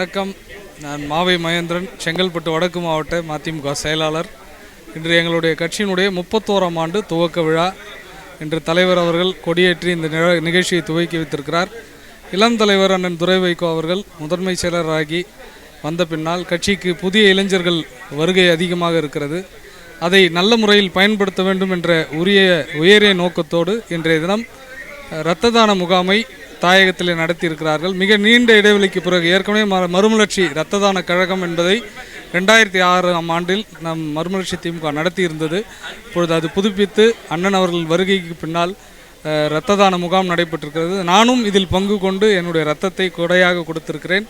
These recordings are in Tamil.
வணக்கம். நான் மாவை மகேந்திரன் செங்கல்பட்டு வடக்கு மாவட்ட மதிமுக செயலாளர். இன்று எங்களுடைய கட்சியினுடைய முப்பத்தோராம் ஆண்டு துவக்க விழா. இன்று தலைவர் அவர்கள் கொடியேற்றி இந்த நிகழ்ச்சியை துவக்கி வைத்திருக்கிறார். இளம் தலைவர் அண்ணன் துரை வைகோ அவர்கள் முதன்மை செயலராகி வந்த பின்னால் கட்சிக்கு புதிய இளைஞர்கள் வருகை அதிகமாக இருக்கிறது. அதை நல்ல முறையில் பயன்படுத்த வேண்டும் என்ற உரிய உயரிய நோக்கத்தோடு இன்றைய தினம் இரத்த தான முகாமை தாயகத்தில் நடத்தியிருக்கிறார்கள். மிக நீண்ட இடைவெளிக்கு பிறகு ஏற்கனவே ம மறுமலர்ச்சி இரத்த தான கழகம் என்பதை ரெண்டாயிரத்தி ஆறாம் ஆண்டில் நம் மறுமலர்ச்சி திமுக நடத்தியிருந்தது. இப்பொழுது அது புதுப்பித்து அண்ணன் அவர்கள் வருகைக்கு பின்னால் இரத்த தான முகாம் நடைபெற்றிருக்கிறது. நானும் இதில் பங்கு கொண்டு என்னுடைய இரத்தத்தை கொடையாக கொடுத்திருக்கிறேன்.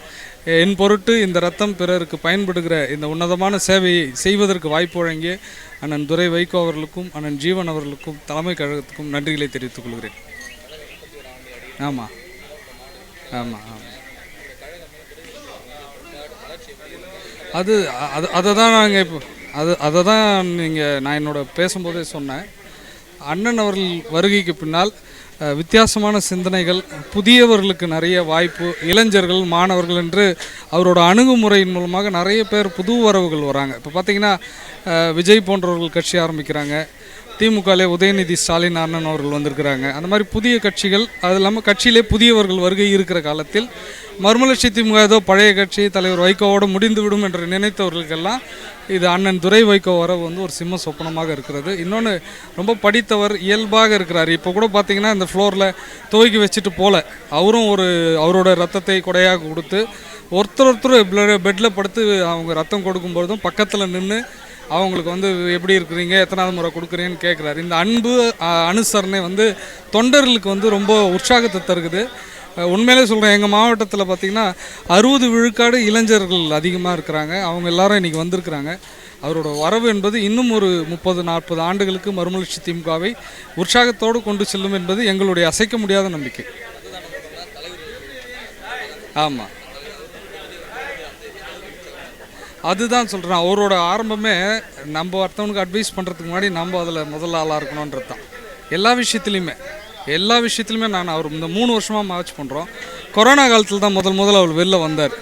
என் பொருட்டு இந்த ரத்தம் பிறருக்கு பயன்படுகிற இந்த உன்னதமான சேவையை செய்வதற்கு வாய்ப்பு வழங்கிய அண்ணன் துரை வைகோ அவர்களுக்கும் அண்ணன் ஜீவன் அவர்களுக்கும் தலைமை கழகத்துக்கும் நன்றிகளை தெரிவித்துக் கொள்கிறேன். ஆமாம் ஆமாம் ஆமாம் அது அது அதை தான் நாங்கள் இப்போ அது அதை தான் நீங்கள் நான் என்னோட பேசும்போதே சொன்னேன். அண்ணன் அவர்கள் வருகைக்கு பின்னால் வித்தியாசமான சிந்தனைகள் புதியவர்களுக்கு நிறைய வாய்ப்பு இளைஞர்கள் மாணவர்கள் என்று அவரோட அணுகுமுறையின் மூலமாக நிறைய பேர் புது வரவுகள் வராங்க. இப்போ பார்த்திங்கன்னா விஜய் போன்றவர்கள் கட்சி ஆரம்பிக்கிறாங்க. திமுகவிலே உதயநிதி ஸ்டாலின் அண்ணன் அவர்கள் வந்திருக்கிறாங்க. அந்த மாதிரி புதிய கட்சிகள் அது இல்லாமல் கட்சியிலே புதியவர்கள் வருகை இருக்கிற காலத்தில் மர்மலட்சி திமுக ஏதோ பழைய கட்சி தலைவர் வைகோவோடு முடிந்துவிடும் என்று நினைத்தவர்களுக்கெல்லாம் இது அண்ணன் துரை வைகோ வரவு வந்து ஒரு சிம்ம சொப்பனமாக இருக்கிறது. இன்னொன்று ரொம்ப படித்தவர் இயல்பாக இருக்கிறார். இப்போ கூட பார்த்தீங்கன்னா இந்த ஃப்ளோரில் துவக்கி வச்சுட்டு போல. அவரும் ஒரு அவரோட ரத்தத்தை கொடையாக கொடுத்து ஒருத்தர் ஒருத்தர் பெட்டில் படுத்து அவங்க ரத்தம் கொடுக்கும்பொழுதும் பக்கத்தில் நின்று அவங்களுக்கு வந்து எப்படி இருக்கிறீங்க? எத்தனாவது முறை கொடுக்குறீங்கன்னு கேட்குறாரு இந்த அன்பு அனுசரணை வந்து தொண்டர்களுக்கு வந்து ரொம்ப உற்சாகத்தை தருகுது. உண்மையிலே சொல்கிறேன் எங்கள் மாவட்டத்தில் பார்த்திங்கன்னா அறுபது விழுக்காடு இளைஞர்கள் அதிகமாக இருக்கிறாங்க. அவங்க எல்லாரும் இன்றைக்கி வந்திருக்கிறாங்க. அவரோட வரவு என்பது இன்னும் ஒரு முப்பது நாற்பது ஆண்டுகளுக்கு மறுமலர்ச்சி திமுகவை உற்சாகத்தோடு கொண்டு செல்லும் என்பது எங்களுடைய அசைக்க முடியாத நம்பிக்கை. ஆமாம் அதுதான் சொல்கிறேன் அவரோட ஆரம்பமே நம்ம ஒருத்தவனுக்கு அட்வைஸ் பண்ணுறதுக்கு முன்னாடி நம்ம அதில் முதல் ஆளாக இருக்கணுன்றது தான். எல்லா விஷயத்துலையுமே எல்லா விஷயத்துலையுமே நான் அவர் இந்த மூணு வருஷமாக மார்ச் பண்ணுறோம் கொரோனா காலத்தில் தான் முதல் முதல்ல அவர் வெளில வந்தார்.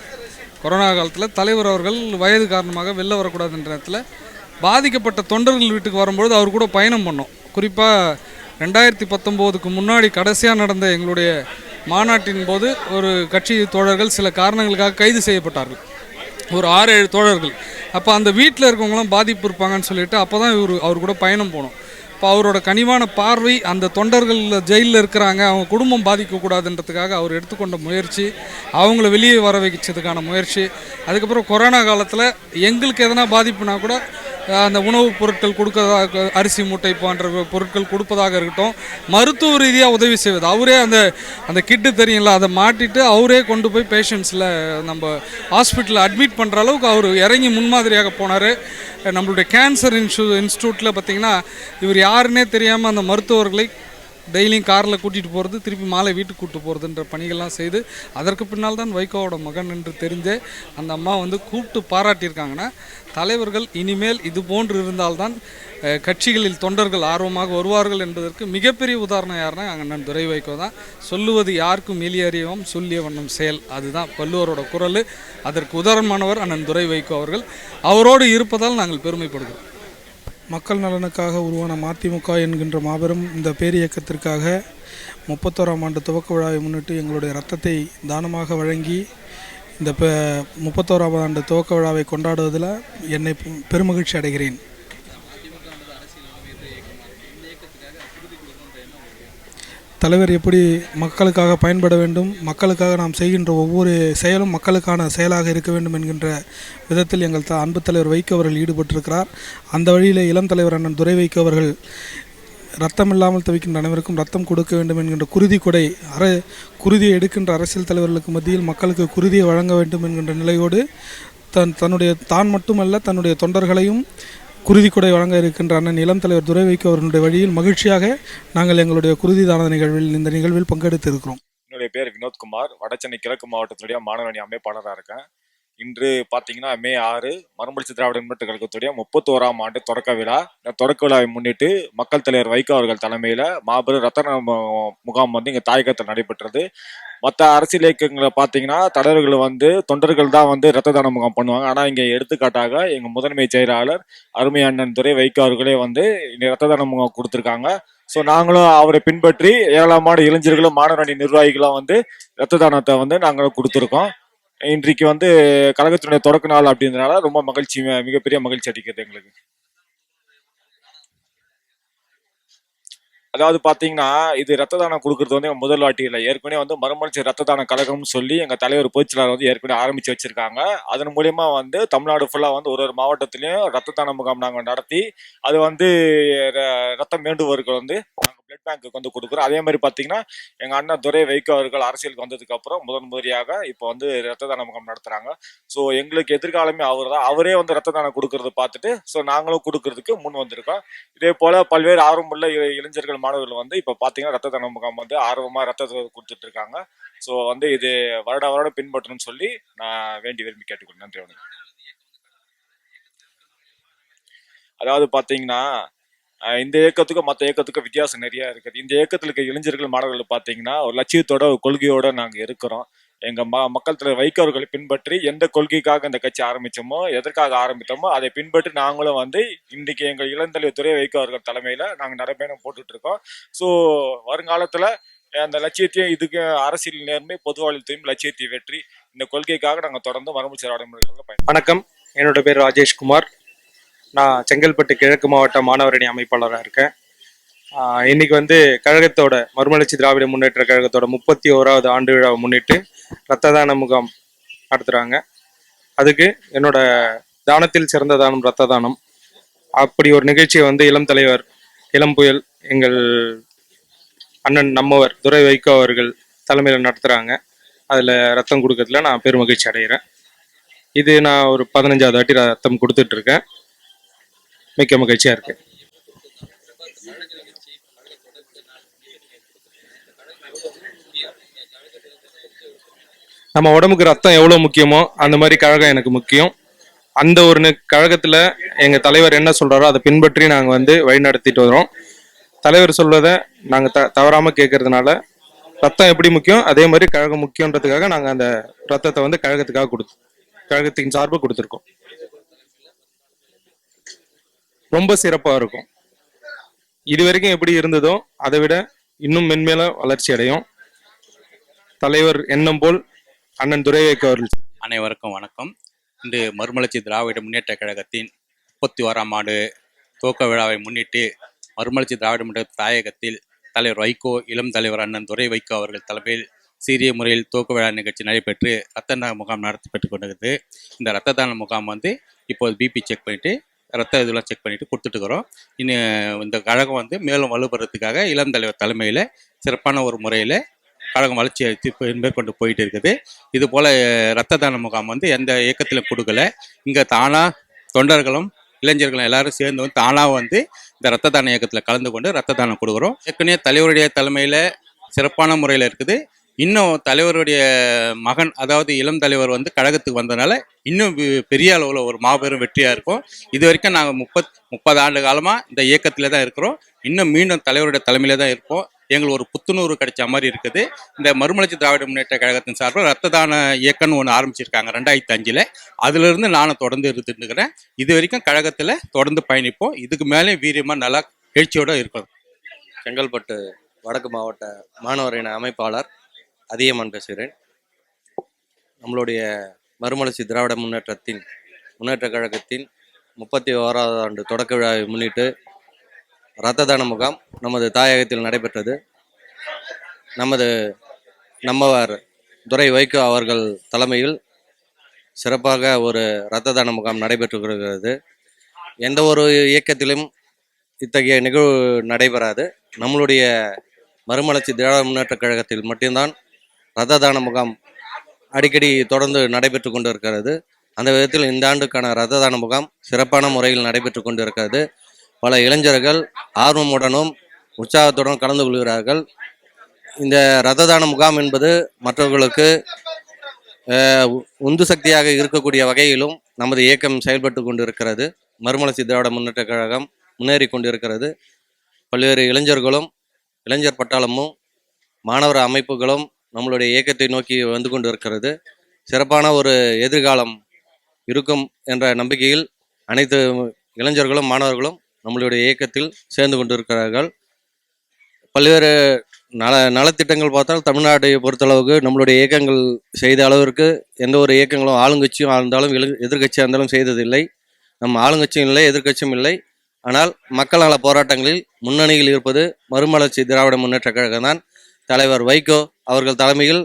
கொரோனா காலத்தில் தலைவர் அவர்கள் வயது காரணமாக வெளில வரக்கூடாதுன்ற நேரத்தில் பாதிக்கப்பட்ட தொண்டர்கள் வீட்டுக்கு வரும்பொழுது அவர் கூட பயணம் பண்ணோம். குறிப்பாக ரெண்டாயிரத்தி பத்தொம்போதுக்கு முன்னாடி கடைசியாக நடந்த எங்களுடைய மாநாட்டின் போது ஒரு கட்சி தோழர்கள் சில காரணங்களுக்காக கைது செய்யப்பட்டார்கள். ஒரு ஆறு ஏழு தோழர்கள். அப்போ அந்த வீட்டில் இருக்கவங்களாம் பாதிப்பு இருப்பாங்கன்னு சொல்லிட்டு அப்போ தான் இவர் அவர் கூட பயணம் போனோம். இப்போ அவரோட கனிவான பார்வை அந்த தொண்டர்கள் ஜெயிலில் இருக்கிறாங்க அவங்க குடும்பம் பாதிக்கக்கூடாதுன்றதுக்காக அவர் எடுத்துக்கொண்ட முயற்சி அவங்கள வெளியே வர வைச்சதுக்கான முயற்சி. அதுக்கப்புறம் கொரோனா காலத்தில் எங்களுக்கு எதனா பாதிப்புனா கூட அந்த உணவுப் பொருட்கள் கொடுக்கறதாக அரிசி மூட்டை போன்ற பொருட்கள் கொடுப்பதாக இருக்கட்டும் மருத்துவ ரீதியாக உதவி செய்வது. அவரே அந்த அந்த கிட்டு தெரியும்ல அதை மாட்டிட்டு அவரே கொண்டு போய் பேஷண்ட்ஸில் நம்ம ஹாஸ்பிட்டலில் அட்மிட் பண்ணுற அளவுக்கு அவர் இறங்கி முன்மாதிரியாக போனார். நம்மளுடைய கேன்சர் இன்ஸ்டியூ இன்ஸ்டியூட்டில் பார்த்திங்கன்னா இவர் யாருன்னே தெரியாமல் அந்த மருத்துவர்களை டெய்லியும் காரில் கூட்டிகிட்டு போகிறது திருப்பி மாலை வீட்டுக்கு கூப்பிட்டு போகிறதுன்ற பணிகள்லாம் செய்து அதற்கு பின்னால் தான் வைகோவோட மகன் என்று தெரிஞ்சே அந்த அம்மா வந்து கூப்பிட்டு பாராட்டியிருக்காங்கன்னா தலைவர்கள் இனிமேல் இது போன்று இருந்தால்தான் கட்சிகளில் தொண்டர்கள் ஆர்வமாக வருவார்கள் என்பதற்கு மிகப்பெரிய உதாரணம் யாருன்னா அண்ணன் துரை வைகோ தான். சொல்லுவது யாருக்கும் எளியறியவும் சொல்லிய வண்ணம் செயல். அதுதான் வள்ளுவரோட குரல். அதற்கு உதாரணமானவர் அண்ணன் துரை வைகோ அவர்கள். அவரோடு இருப்பதால் நாங்கள் பெருமைப்படுகிறோம். மக்கள் நலனுக்காக உருவான மதிமுக என்கின்ற மாபெரும் இந்த பேரியக்கத்திற்காக முப்பத்தோராம் ஆண்டு துவக்க விழாவை முன்னிட்டு எங்களுடைய ரத்தத்தை தானமாக வழங்கி இந்த ப முப்பத்தோராம் ஆண்டு துவக்க விழாவை கொண்டாடுவதில் என்னை பெ- பெருமகிழ்ச்சி அடைகிறேன். தலைவர் எப்படி மக்களுக்காக பயன்பட வேண்டும் மக்களுக்காக நாம் செய்கின்ற ஒவ்வொரு செயலும் மக்களுக்கான செயலாக இருக்க வேண்டும் என்கின்ற விதத்தில் எங்கள் த அன்பு தலைவர் வைகோ அவர்கள் ஈடுபட்டிருக்கிறார். அந்த வழியில் இளம் தலைவர் அண்ணன் துரை வைகோ அவர்கள் ரத்தம் இல்லாமல் தவிக்கின்ற அனைவருக்கும் ரத்தம் கொடுக்க வேண்டும் என்கின்ற குருதி கொடை அர குருதியை எடுக்கின்ற அரசியல் தலைவர்களுக்கு மத்தியில் மக்களுக்கு குருதியை வழங்க வேண்டும் என்கின்ற நிலையோடு தன் தன்னுடைய தான் மட்டுமல்ல தன்னுடைய தொண்டர்களையும் குருதி கொடை வழங்க இருக்கின்ற அண்ணன் இளம் தலைவர் துரை வைகோ அவர்களுடைய வழியில் மகிழ்ச்சியாக நாங்கள் எங்களுடைய குருதி தான நிகழ்வில் இந்த நிகழ்வில் பங்கெடுத்து இருக்கிறோம் என்னுடைய பேர் வினோத்குமார். வடசென்னை கிழக்கு மாவட்டத்துடைய மாணவரணி அமைப்பாளராக இருக்கேன். இன்று பார்த்தீங்கன்னா மே ஆறு மறுமலர்ச்சி திராவிட முன்னேற்ற கழகத்துடைய முப்பத்தோராம் ஆண்டு தொடக்க விழா. இந்த தொடக்க விழாவை முன்னிட்டு மக்கள் தலைவர் வைகோ அவர்கள் தலைமையில் மாபெரும் ரத்தன முகாம் வந்து இங்கே தாயகத்தில் நடைபெற்றது. மற்ற அரசியல் இயக்கங்களை பார்த்தீங்கன்னா தலைவர்கள் வந்து தொண்டர்கள் தான் வந்து ரத்த தான முகாம் பண்ணுவாங்க. ஆனால் இங்கே எடுத்துக்காட்டாக எங்கள் முதன்மை செயலாளர் அருமை அண்ணன் துறை வைகோ அவர்களே வந்து ரத்த தான முகாம் கொடுத்துருக்காங்க. ஸோ நாங்களும் அவரை பின்பற்றி ஏராளமான இளைஞர்களும் மாணவரணி நிர்வாகிகளும் வந்து ரத்த தானத்தை வந்து நாங்களும் கொடுத்துருக்கோம். இன்றைக்கு வந்து கழகத்தினுடைய தொடக்க நாள் அப்படின்றனால ரொம்ப மகிழ்ச்சி மிகப்பெரிய மகிழ்ச்சி அளிக்கிறது எங்களுக்கு. அதாவது பாத்தீங்கன்னா இது ரத்த தானம் கொடுக்கறது வந்து முதல் வாட்டி இல்லை. ஏற்கனவே வந்து மறுமலர்ச்சி ரத்த தான கழகம்னு சொல்லி எங்க தலைவர் பொதுச்செயலாளர் வந்து ஏற்கனவே ஆரம்பிச்சு வச்சிருக்காங்க. அதன் மூலியமா வந்து தமிழ்நாடு ஃபுல்லா வந்து ஒரு ஒரு மாவட்டத்திலயும் ரத்த தான முகாம் நாங்கள் நடத்தி அது வந்து ர- ரத்தம் வேண்டுபவர்கள் வந்து பிளட் பேங்க்கு வந்து கொடுக்குறோம். அதே மாதிரி பார்த்தீங்கன்னா எங்க அண்ணன் துரை வைகோ அவர்கள் அரசியலுக்கு வந்ததுக்கு அப்புறம் முதன் முறையாக இப்போ வந்து ரத்த தான முகாம் நடத்துகிறாங்க ஸோ எங்களுக்கு எதிர்காலமே அவர் தான். அவரே வந்து ரத்த தானம் கொடுக்கறது பார்த்துட்டு ஸோ நாங்களும் கொடுக்கறதுக்கு முன் வந்திருக்கோம். இதே போல பல்வேறு ஆர்வமுள்ள இளைஞர்கள் மாணவர்கள் வந்து இப்போ பார்த்தீங்கன்னா ரத்த தான முகாம் வந்து ஆர்வமாக ரத்தத்தை கொடுத்துட்டு இருக்காங்க. ஸோ வந்து இது வருட வருடம் பின்பற்றணும்னு சொல்லி நான் வேண்டி விரும்பி கேட்டுக்கொள்கிறேன். நன்றி வணக்கம். அதாவது பார்த்தீங்கன்னா இந்த இயக்கத்துக்கும் மற்ற இயக்கத்துக்கும் வித்தியாசம் நிறைய இருக்குது. இந்த இயக்கத்தில் இருக்க இளைஞர்கள் மாணவர்கள் பார்த்தீங்கன்னா ஒரு லட்சியத்தோட ஒரு கொள்கையோட நாங்கள் இருக்கிறோம். எங்கள் ம மக்கள் தலைவர் வைகோர்களை பின்பற்றி எந்த கொள்கைக்காக இந்த கட்சி ஆரம்பித்தோமோ எதற்காக ஆரம்பித்தோமோ அதை பின்பற்றி நாங்களும் வந்து இன்றைக்கி எங்கள் இளந்தலைவர் துறை வைகோ அவர்கள் நாங்கள் நடைபயணம் போட்டுட்ருக்கோம். ஸோ வருங்காலத்தில் அந்த லட்சியத்தையும் இதுக்கு அரசியல் நேர்மை பொதுவாழ்த்தையும் லட்சியத்தை வெற்றி இந்த கொள்கைக்காக நாங்கள் தொடர்ந்து மரபு வணக்கம். என்னோட பேர் ராஜேஷ்குமார். நான் செங்கல்பட்டு கிழக்கு மாவட்ட மாணவரணி அமைப்பாளராக இருக்கேன். இன்னைக்கு வந்து கழகத்தோட மறுமலர்ச்சி திராவிட முன்னேற்ற கழகத்தோட முப்பத்தி ஓராவது ஆண்டு விழாவை முன்னிட்டு ரத்த தான முகாம் நடத்துகிறாங்க அதுக்கு என்னோட தானத்தில் சிறந்த தானம் ரத்த தானம். அப்படி ஒரு நிகழ்ச்சியை வந்து இளம் தலைவர் இளம் புயல் எங்கள் அண்ணன் நம்மவர் துரை வைகோ அவர்கள் தலைமையில் நடத்துகிறாங்க அதில் ரத்தம் கொடுக்கறதுல நான் பெருமகிழ்ச்சி அடைகிறேன் இது நான் ஒரு பதினஞ்சாவது வாட்டி ரத்தம் கொடுத்துட்ருக்கேன் மிக்க மகிழ்ச்சியா இருக்கு. நம்ம உடம்புக்கு ரத்தம் எவ்வளோ முக்கியமோ அந்த மாதிரி கழகம் எனக்கு முக்கியம். அந்த ஒரு நி- கழகத்துல எங்க தலைவர் என்ன சொல்றாரோ அதை பின்பற்றி நாங்க வந்து வழி நடத்திட்டு வரோம் தலைவர் சொல்வதை நாங்க த தவறாம கேட்கறதுனால ரத்தம் எப்படி முக்கியம்? அதே மாதிரி கழகம் முக்கியன்றதுக்காக நாங்க அந்த ரத்தத்தை வந்து கழகத்துக்காக கொடுத்து கழகத்தின் சார்பு கொடுத்துருக்கோம். ரொம்ப சிறப்பாக இருக்கும். இது வரைக்கும் எப்படி இருந்ததோ அதை விட இன்னும் மென்மேல வளர்ச்சி அடையும். தலைவர் எண்ணம் போல் அண்ணன் துரைவேக்கு அவர்கள். அனைவருக்கும் வணக்கம். இன்று மறுமலர்ச்சி திராவிட முன்னேற்ற கழகத்தின் முப்பத்தி ஓராம் ஆண்டு துவக்க விழாவை முன்னிட்டு மறுமலர்ச்சி திராவிட முன்னேற்ற தாயகத்தில் தலைவர் வைகோ இளம் தலைவர் அண்ணன் துரை வைகோ அவர்கள் தலைமையில் சீரிய முறையில் துவக்க விழா நிகழ்ச்சி நடைபெற்று ரத்த முகாம் நடத்தப்பட்டு கொண்டிருக்குது இந்த ரத்த தான முகாம் வந்து இப்போது பிபி செக் பண்ணிட்டு ரத்த இதெல்லாம் செக் பண்ணிட்டு கொடுத்துட்டுக்கிறோம். இனி இன்னும் இந்த கழகம் வந்து மேலும் வலுப்படுறதுக்காக இளம் தலைவர் தலைமையில் சிறப்பான ஒரு முறையில் கழகம் வளர்ச்சி அளித்து மேற்கொண்டு போயிட்டு இருக்குது. இது போல் ரத்த தான முகாம் வந்து எந்த இயக்கத்திலும் கொடுக்கல. இங்கே தானாக தொண்டர்களும் இளைஞர்களும் எல்லாரும் சேர்ந்து வந்து தானாக வந்து இந்த ரத்த தான இயக்கத்தில் கலந்து கொண்டு ரத்த தானம் கொடுக்குறோம். ஏற்கனவே தலைவருடைய தலைமையில் சிறப்பான முறையில் இருக்குது. இன்னும் தலைவருடைய மகன் அதாவது இளம் தலைவர் வந்து கழகத்துக்கு வந்தனால இன்னும் பெரிய அளவில் ஒரு மாபெரும் வெற்றியாக இருக்கும். இது வரைக்கும் நாங்கள் முப்பத் முப்பது ஆண்டு காலமாக இந்த இயக்கத்தில் தான் இருக்கிறோம். இன்னும் மீண்டும் தலைவருடைய தலைமையில தான் இருப்போம். எங்களுக்கு ஒரு புத்துணர்வு கிடைச்ச மாதிரி இருக்குது. இந்த மறுமலர்ச்சி திராவிட முன்னேற்ற கழகத்தின் சார்பில் ரத்த தான இயக்கம்னு ஒன்று ஆரம்பிச்சிருக்காங்க ரெண்டாயிரத்தி அஞ்சில். அதிலிருந்து நானும் தொடர்ந்து இருந்துருக்கிறேன் இது வரைக்கும் கழகத்தில் தொடர்ந்து பயணிப்போம். இதுக்கு மேலே வீரியமாக நல்லா எழுச்சியோடு இருக்கும் செங்கல்பட்டு வடக்கு மாவட்ட மாணவரின அமைப்பாளர் அதியமான் பேசுகிறேன். நம்மளுடைய மறுமலர்ச்சி திராவிட முன்னேற்றத்தின் முன்னேற்ற கழகத்தின் முப்பத்தி ஓராவது ஆண்டு தொடக்க விழாவை முன்னிட்டு இரத்த தான முகாம் நமது தாயகத்தில் நடைபெற்றது. நமது நம்மவர் துரை வைகோ அவர்கள் தலைமையில் சிறப்பாக ஒரு இரத்த தான முகாம் நடைபெற்று வருகிறது எந்த ஒரு இயக்கத்திலும் இத்தகைய நிகழ்வு நடைபெறாது. நம்மளுடைய மறுமலர்ச்சி திராவிட முன்னேற்ற கழகத்தில் மட்டும்தான் ரத்த தான முகாம் அடிக்கடி தொடர்ந்து நடைபெற்று கொண்டு இருக்கிறது அந்த விதத்தில் இந்த ஆண்டுக்கான ரத்த தான முகாம் சிறப்பான முறையில் நடைபெற்று கொண்டு இருக்கிறது பல இளைஞர்கள் ஆர்வமுடனும் உற்சாகத்துடன் கலந்து கொள்கிறார்கள். இந்த ரத்த தான முகாம் என்பது மற்றவர்களுக்கு உ- உந்து சக்தியாக இருக்கக்கூடிய வகையிலும் நமது இயக்கம் செயல்பட்டு கொண்டு இருக்கிறது மறுமலர்ச்சி திராவிட முன்னேற்ற கழகம் முன்னேறி கொண்டிருக்கிறது. பல்வேறு இளைஞர்களும் இளைஞர் பட்டாளமும் மாணவர் அமைப்புகளும் நம்மளுடைய இயக்கத்தை நோக்கி வந்து கொண்டு இருக்கிறது சிறப்பான ஒரு எதிர்காலம் இருக்கும் என்ற நம்பிக்கையில் அனைத்து இளைஞர்களும் மாணவர்களும் நம்மளுடைய இயக்கத்தில் சேர்ந்து கொண்டிருக்கிறார்கள். பல்வேறு நல நலத்திட்டங்கள் பார்த்தால் தமிழ்நாட்டை பொறுத்தளவுக்கு நம்மளுடைய இயக்கங்கள் செய்த அளவிற்கு எந்த ஒரு இயக்கங்களும் ஆளுங்கட்சியும் இருந்தாலும் எழு- எதிர்க்கட்சியாக இருந்தாலும் செய்ததில்லை. நம்ம ஆளுங்கட்சியும் இல்லை எதிர்க்கட்சியும் இல்லை. ஆனால் மக்கள் நல போராட்டங்களில் முன்னணியில் இருப்பது மறுமலர்ச்சி திராவிட முன்னேற்ற கழகம் தான் தலைவர் வைகோ அவர்கள் தலைமையில்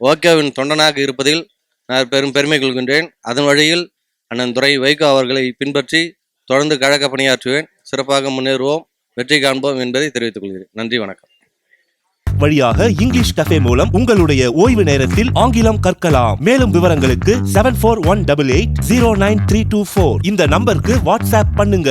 ஓகேவின் தொண்டனாக இருப்பதில் நான் பெரும் பெருமை கொள்கின்றேன். அதன் வழியில் அண்ணன் துரை வைகோ அவர்களை பின்பற்றி தொடர்ந்து கழக பணியாற்றுவேன். சிறப்பாக முன்னேறுவோம். வெற்றி காண்போம் என்பதை தெரிவித்துக் கொள்கிறேன். நன்றி வணக்கம். வழியாக இங்கிலீஷ் கஃபே மூலம் உங்களுடைய ஓய்வு நேரத்தில் ஆங்கிலம் கற்கலாம். மேலும் விவரங்களுக்கு seven four one double eight zero nine three two four இந்த நம்பருக்கு வாட்ஸ்அப் பண்ணுங்க.